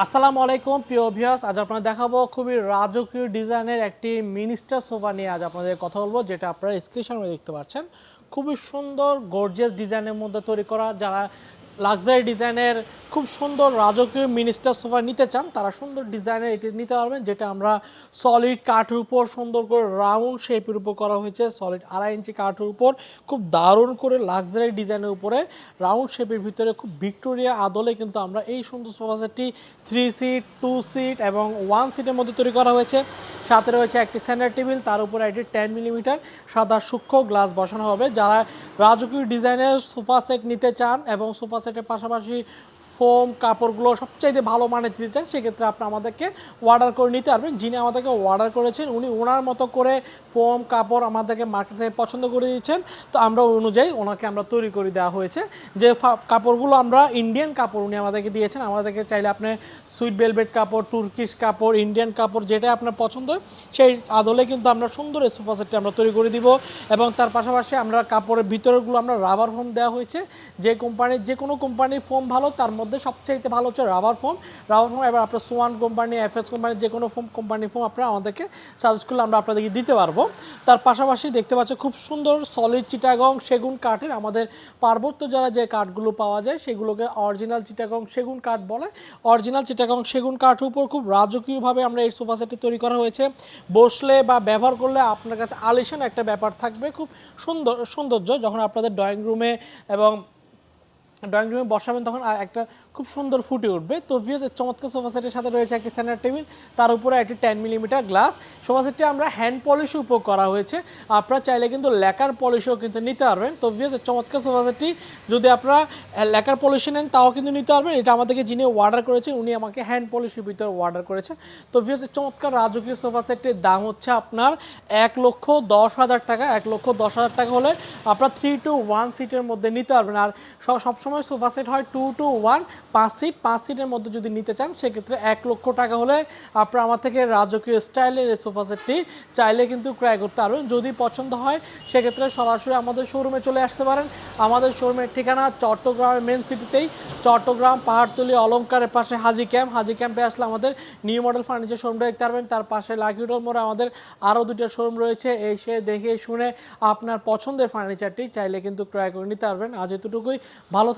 আসসালামু আলাইকুম, প্রিয় অভিয়াস আজ আপনারা দেখাবো খুবই রাজকীয় ডিজাইনের একটি মিনিস্টার সোফা নিয়ে আজ আপনাদের কথা বলব, যেটা আপনারা স্ক্রিনের দেখতে পাচ্ছেন। খুবই সুন্দর গর্জিয়াস ডিজাইনের মধ্যে তৈরি করা। যারা লাক্সারি ডিজাইনের খুব সুন্দর রাজকীয় মিনিস্টার সোফা নিতে চান, তারা সুন্দর ডিজাইনের এটি নিতে পারবেন, যেটা আমরা সলিড কাঠের উপর সুন্দর করে রাউন্ড শেপের উপর করা হয়েছে সলিড আড়াই ইঞ্চি কাঠের উপর, খুব দারুণ করে লাক্সারি ডিজাইনের উপরে রাউন্ড শেপের ভিতরে খুব ভিক্টোরিয়া আদলে কিন্তু আমরা এই সুন্দর সোফা সেটটি থ্রি সিট টু সিট এবং ওয়ান সিটের মধ্যে তৈরি করা হয়েছে। সাথে রয়েছে একটি সেন্টার টেবিল তার উপরে একটি টেন মিলিমিটার সাদা সূক্ষ্ম গ্লাস বসানো হবে। যারা রাজকীয় ডিজাইনের সোফা সেট নিতে চান এবং সোফা সেটের পাশাপাশি ফোম, কাপড়গুলো সবচাইতে ভালো মানে দিতে চান, সেক্ষেত্রে আপনি আমাদেরকে অর্ডার করে নিতে পারবেন। যিনি আমাদেরকে অর্ডার করেছেন, উনি ওনার মতো করে ফোম, কাপড় আমাদেরকে মার্কেট থেকে পছন্দ করে দিয়েছেন। তো আমরা অনুযায়ী ওনাকে আমরা তৈরি করে দেওয়া হয়েছে। যে কাপড়গুলো আমরা ইন্ডিয়ান কাপড় উনি আমাদেরকে দিয়েছেন। আমাদেরকে চাইলে আপনি সুইট ভেলভেট কাপড় তুর্কিশ কাপড় ইন্ডিয়ান কাপড় যেটা আপনার পছন্দ সেই আদলে কিন্তু আমরা সুন্দর সোফা সেটটি আমরা তৈরি করে দিব। এবং তার পাশাপাশি আমরা কাপড়ের ভিতরেগুলো আমরা রাবার ফোম দেওয়া হয়েছে। যে কোম্পানির যে কোনো কোম্পানির ফোম ভালো, তার মধ্যে সবচাইতে ভালো হচ্ছে রাবার ফোম রাবার ফোম এবার আপনার সোয়ান কোম্পানি এফএস কোম্পানি যে কোনো ফোম কোম্পানির ফোম আপনারা আমাদেরকে সাজেস্ট করলে আমরা আপনাদেরকে দিতে পারব। তার পাশাপাশি দেখতে পাচ্ছি খুব সুন্দর সলিড চিটাগং সেগুন কাঠের আমাদের পার্বত্য যারা যে কাঠগুলো পাওয়া যায়, সেগুলোকে অরিজিনাল চিটাগং সেগুন কাঠ বলে। অরিজিনাল চিটাগং সেগুন কাঠের উপর খুব রাজকীয়ভাবে আমরা এই সোফা সেটটি তৈরি করা হয়েছে। বসলে বা ব্যবহার করলে আপনার কাছে আলিশান একটা ব্যাপার থাকবে। খুব সুন্দর, সৌন্দর্য যখন আপনাদের ড্রয়িং রুমে এবং ড্রয়িং রুমে বসাবেন, তখন একটা খুব সুন্দর ফুটে উঠবে। তো ভিউজ চমৎকার সোফা সেটের সাথে রয়েছে একটি সেন্টার টেবিল তার উপরে একটি টেন মিলিমিটার গ্লাস সোফা সেটটি আমরা হ্যান্ড পলিশের উপর করা হয়েছে। আপনারা চাইলে কিন্তু লেকার পলিশও কিন্তু নিতে পারবেন। তো ভিউজ চমৎকার সোফা সেটটি যদি আপনারা লেকার পলিশে নেন, তাও কিন্তু নিতে পারবেন। এটা আমাদেরকে যিনি অর্ডার করেছেন, উনি আমাকে হ্যান্ড পলিশের ভিতরে অর্ডার করেছেন। তো ভিউজ চমৎকার রাজকীয় সোফা সেটটির দাম হচ্ছে আপনার এক লক্ষ দশ হাজার টাকা। এক লক্ষ দশ হাজার টাকা হলে আপনার থ্রি টু ওয়ান সিটের মধ্যে নিতে পারবেন। আর স- সবসময় সোফা সেট হয় টু টু ওয়ান পাঁচ সিট পাঁচ সিটের মধ্যে যদি নিতে চান, সেক্ষেত্রে এক লক্ষ টাকা হলে আপনারা আমার থেকে রাজকীয় স্টাইলের এই সোফা সেটটি চাইলে কিন্তু ক্রয় করতে পারবেন। যদি পছন্দ হয়, সেক্ষেত্রে সরাসরি আমাদের শোরুমে চলে আসতে পারেন। আমাদের শোরুমের ঠিকানা চট্টগ্রামের মেন সিটিতেই চট্টগ্রাম, পাহাড়তলি, অলঙ্কারের পাশে হাজি ক্যাম্প হাজি ক্যাম্পে আসলে আমাদের নিউ মডেল ফার্নিচার শোরুমটা দেখতে পারবেন। তার পাশে লাকি হোটেল মোড়ে আমাদের আরও দুটো শোরুম রয়েছে। এসে দেখে শুনে আপনার পছন্দের ফার্নিচারটি চাইলে কিন্তু ক্রয় করে নিতে পারবেন। আজ এতটুকুই। ভালো